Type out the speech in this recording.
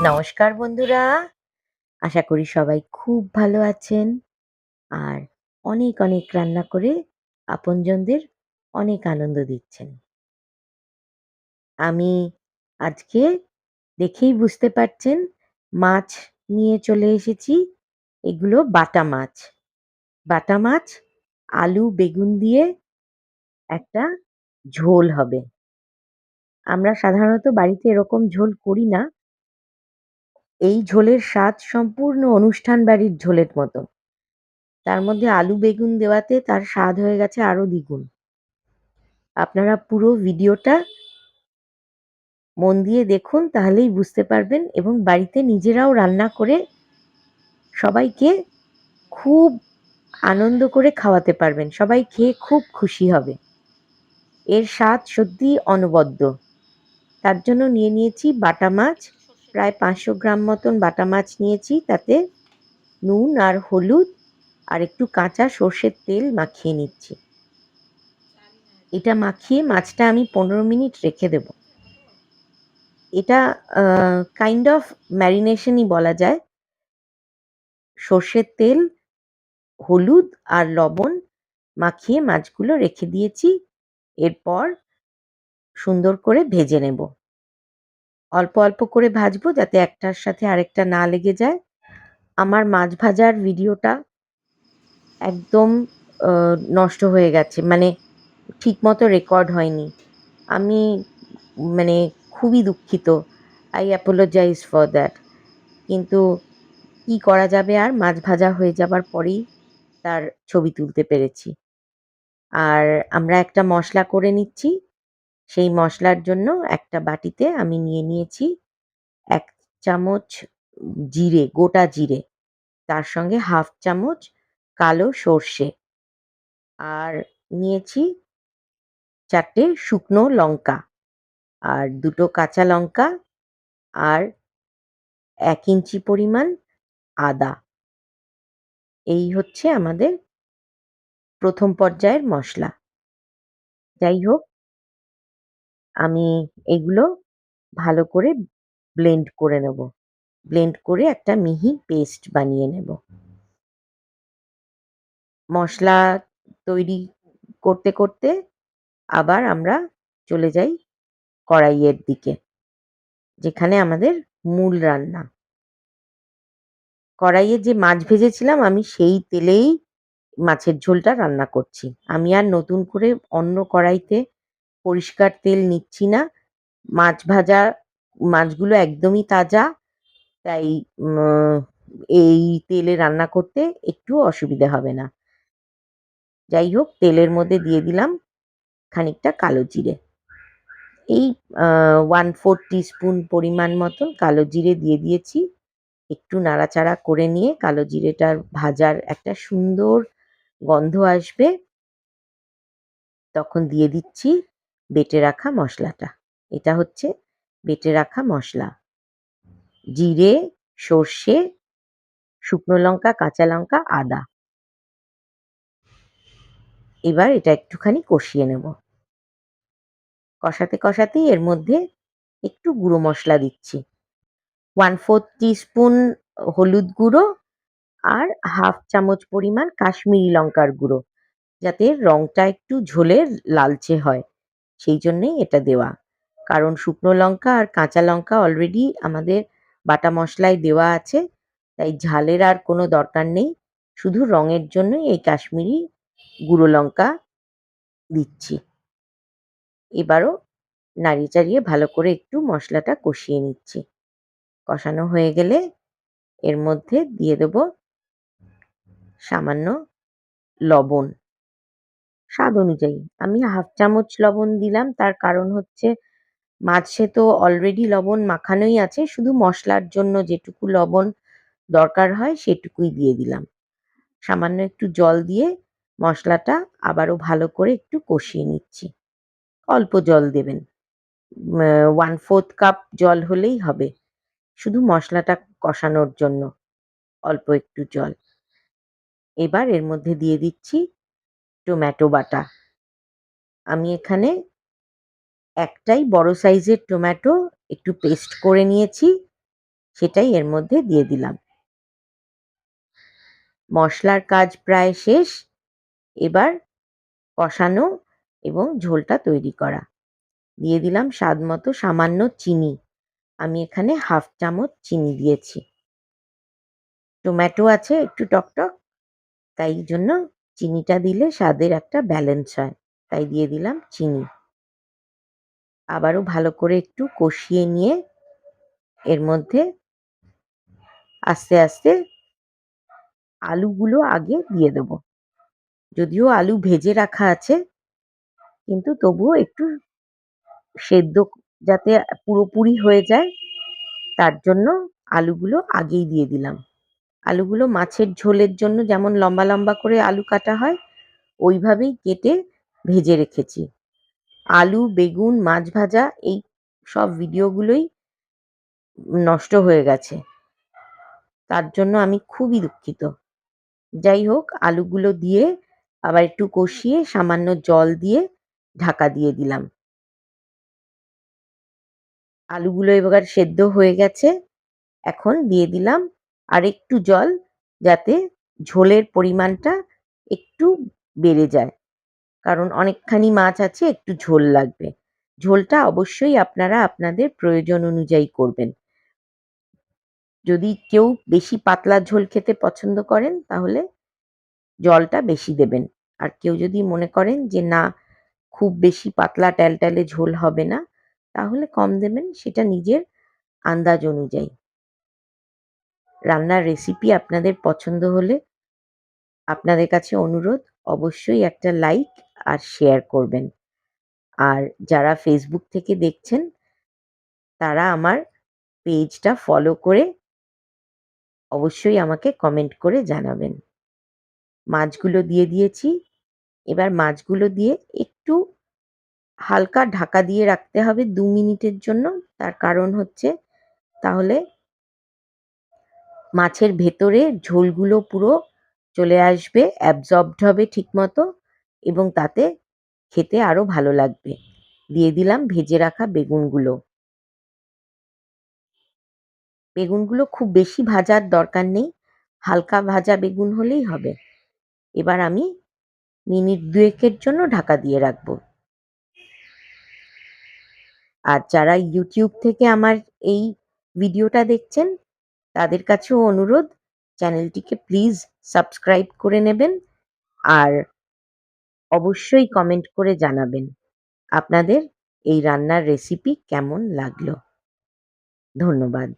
নমস্কার বন্ধুরা। আশা করি সবাই খুব ভালো আছেন আর অনেক অনেক রান্না করে আপনজনদের অনেক আনন্দ দিচ্ছেন। আমি আজকে দেখেই বুঝতে পারছেন মাছ নিয়ে চলে এসেছি। এগুলো বাটা মাছ। বাটা মাছ, আলু, বেগুন দিয়ে একটা ঝোল হবে। আমরা সাধারণত বাড়িতে এরকম ঝোল করি না। এই ঝোলের স্বাদ সম্পূর্ণ অনুষ্ঠান বাড়ির ঝোলের মতো। তার মধ্যে আলু বেগুন দেওয়াতে তার স্বাদ হয়ে গেছে আরও দ্বিগুণ। আপনারা পুরো ভিডিওটা মন দিয়ে দেখুন, তাহলেই বুঝতে পারবেন এবং বাড়িতে নিজেরাও রান্না করে সবাইকে খুব আনন্দ করে খাওয়াতে পারবেন। সবাই খেয়ে খুব খুশি হবে। এর স্বাদ সত্যিই অনবদ্য। তার জন্য নিয়ে নিয়েছি বাটা মাছ প্রায় পাঁচশো গ্রাম মতন বাটা মাছ নিয়েছি, তাতে নুন আর হলুদ আর একটু কাঁচা সর্ষের তেল মাখিয়ে নিচ্ছি। এটা মাখিয়ে মাছটা আমি পনেরো মিনিট রেখে দেব। এটা কাইন্ড অফ ম্যারিনেশনই বলা যায়। সর্ষের তেল, হলুদ আর লবণ মাখিয়ে মাছগুলো রেখে দিয়েছি। এরপর সুন্দর করে ভেজে নেব। অল্প অল্প করে ভাজবো যাতে একটার সাথে আরেকটা না লেগে যায়। আমার মাছ ভাজার ভিডিওটা একদম নষ্ট হয়ে গেছে। মানে ঠিক মতো রেকর্ড হয়নি। আমি মানে খুবই দুঃখিত। আই অ্যাপোলোজাইজ ফর দ্যাট কিন্তু কি করা যাবে আর? মাছ ভাজা হয়ে যাবার পরেই তার ছবি তুলতে পেরেছি। আর আমরা একটা মশলা করে নিচ্ছি। সেই মশলার জন্য একটা বাটিতে আমি নিয়ে নিয়েছি এক চামচ জিরে, গোটা জিরে। তার সঙ্গে হাফ চামচ কালো সর্ষে। আর নিয়েছি চারটে শুকনো লঙ্কা। আর দুটো কাঁচা লঙ্কা আর এক ইঞ্চি পরিমাণ আদা। এই হচ্ছে আমাদের প্রথম পর্যায়ের মশলা। যাই হোক আমি এগুলো ভালো করে ব্লেন্ড করে নেব। ব্লেন্ড করে একটা মিহি পেস্ট বানিয়ে নেব। মশলা তৈরি করতে করতে আবার আমরা চলে যাই কড়াইয়ের দিকে, যেখানে আমাদের মূল রান্না। কড়াইয়ে যে মাছ ভেজেছিলাম, আমি সেই তেলেই মাছের ঝোলটা রান্না করছি। আমি আর নতুন করে অন্য কড়াইতে পরিষ্কার তেল নিচ্ছি না। মাছ ভাজা, মাছগুলো একদমই তাজা। তাই এই তেলে রান্না করতে একটু অসুবিধা হবে না। যাই হোক, তেলের মধ্যে দিয়ে দিলাম খানিকটা কালো জিরে। এই ওয়ান ফোর স্পুন পরিমাণ মতন কালো জিরে দিয়ে দিয়েছি। একটু নাড়াচাড়া করে নিয়ে কালো জিরেটার ভাজার একটা সুন্দর গন্ধ আসবে। তখন দিয়ে দিচ্ছি বেটে রাখা মশলাটা। এটা হচ্ছে বেটে রাখা মশলা। জিরে, সর্ষে, শুকনো লঙ্কা, কাঁচা লঙ্কা, আদা। এবার এটা একটুখানি কষিয়ে নেব। কষাতে কষাতেই এর মধ্যে একটু গুঁড়ো মশলা দিচ্ছি। ওয়ান ফোর্থ স্পুন হলুদ গুঁড়ো আর হাফ চামচ পরিমাণ কাশ্মীরি লঙ্কার গুঁড়ো, যাতে রংটা একটু ঝোলের লালচে হয়। সেই জন্যেই এটা দেওয়া। কারণ শুকনো লঙ্কা আর কাঁচা লঙ্কা অলরেডি আমাদের বাটা মশলায় দেওয়া আছে, তাই ঝালের আর কোনো দরকার নেই। শুধু রঙের জন্যই এই কাশ্মীরি গুঁড়ো লঙ্কা দিচ্ছি। এবারও নাড়িয়ে চাড়িয়ে ভালো করে একটু মশলাটা কষিয়ে নিচ্ছি। কষানো হয়ে গেলে এর মধ্যে দিয়ে দেব সামান্য লবণ। স্বাদ অনুযায়ী। আমি হাফ চামচ লবণ দিলাম, তার কারণ হচ্ছে মাছে তো অলরেডি লবণ মাখানোই আছে, শুধু মশলার জন্য যেটুকু লবণ দরকার হয় সেটুকুই দিয়ে দিলাম। সামান্য একটু জল দিয়ে মশলাটা আবারও ভালো করে একটু কষিয়ে নিচ্ছি। অল্প জল দেবেন। ওয়ান ফোর্থ কাপ জল হলেই হবে। শুধু মশলাটা কষানোর জন্য অল্প একটু জল। এবার এর মধ্যে দিয়ে দিচ্ছি টমেটো বাটা। আমি এখানে একটাই বড় সাইজের টমেটো একটু পেস্ট করে নিয়েছি, সেটাই এর মধ্যে দিয়ে দিলাম। মশলার কাজ প্রায় শেষ, এবার কষানো এবং ঝোলটা তৈরি করা। দিয়ে দিলাম স্বাদ মতো সামান্য চিনি। আমি এখানে হাফ চামচ চিনি দিয়েছি। টমেটো আছে একটু টকটক, তাই জন্য চিনিটা দিলে স্বাদের একটা ব্যালেন্স হয়। তাই দিয়ে দিলাম চিনি। আবারও ভালো করে একটু কষিয়ে নিয়ে এর মধ্যে আস্তে আস্তে আলুগুলো আগে দিয়ে দেব। যদিও আলু ভেজে রাখা আছে, কিন্তু তবুও একটু সেদ্ধ যাতে পুরোপুরি হয়ে যায়, তার জন্য আলুগুলো আগেই দিয়ে দিলাম। আলুগুলো মাছের ঝোলের জন্য যেমন লম্বা লম্বা করে আলু কাটা হয়, ওইভাবেই কেটে ভেজে রেখেছি। আলু, বেগুন, মাছ ভাজা এই সব ভিডিওগুলোই নষ্ট হয়ে গেছে। তার জন্য আমি খুবই দুঃখিত। যাই হোক, আলুগুলো দিয়ে আবার একটু কষিয়ে সামান্য জল দিয়ে ঢাকা দিয়ে দিলাম। আলুগুলো এবার সেদ্ধ হয়ে গেছে। এখন দিয়ে দিলাম আর একটু জল যাতে ঝোলের পরিমাণটা একটু বেড়ে যায়। কারণ অনেকখানি মাছ আছে, একটু ঝোল লাগবে। ঝোলটা অবশ্যই আপনারা আপনাদের প্রয়োজন অনুযায়ী করবেন। যদি কেউ বেশি পাতলা ঝোল খেতে পছন্দ করেন, তাহলে জলটা বেশি দেবেন। আর কেউ যদি মনে করেন যে, না, খুব বেশি পাতলা ট্যালট্যালে ঝোল হবে না, তাহলে কম দেবেন, সেটা নিজের আন্দাজ অনুযায়ী। রান্নার রেসিপি আপনাদের পছন্দ হলে আপনাদের কাছে অনুরোধ, অবশ্যই একটা লাইক আর শেয়ার করবেন। আর যারা ফেসবুক থেকে দেখছেন, তারা আমার পেজটা ফলো করে অবশ্যই আমাকে কমেন্ট করে জানাবেন। মাছগুলো দিয়ে দিয়েছি, এবার মাছগুলো দিয়ে একটু হালকা ঢাকা দিয়ে রাখতে হবে দু মিনিটের জন্য। তার কারণ হচ্ছে, তাহলে মাছের ভেতরে ঝোলগুলো পুরো চলে আসবে অ্যাবজর্বড হবে ঠিকমতো এবং তাতে খেতে আরও ভালো লাগবে। দিয়ে দিলাম ভেজে রাখা বেগুনগুলো। বেগুনগুলো খুব বেশি ভাজার দরকার নেই, হালকা ভাজা বেগুন হলেই হবে। এবার আমি মিনিট দুয়েকের জন্য ঢাকা দিয়ে রাখব। আর যারা ইউটিউব থেকে আমার এই ভিডিওটা দেখছেন তাদের কাছেও অনুরোধ, চ্যানেলটিকে প্লিজ সাবস্ক্রাইব করে নেবেন আর অবশ্যই কমেন্ট করে জানাবেন আপনাদের এই রান্নার রেসিপি কেমন লাগল। ধন্যবাদ।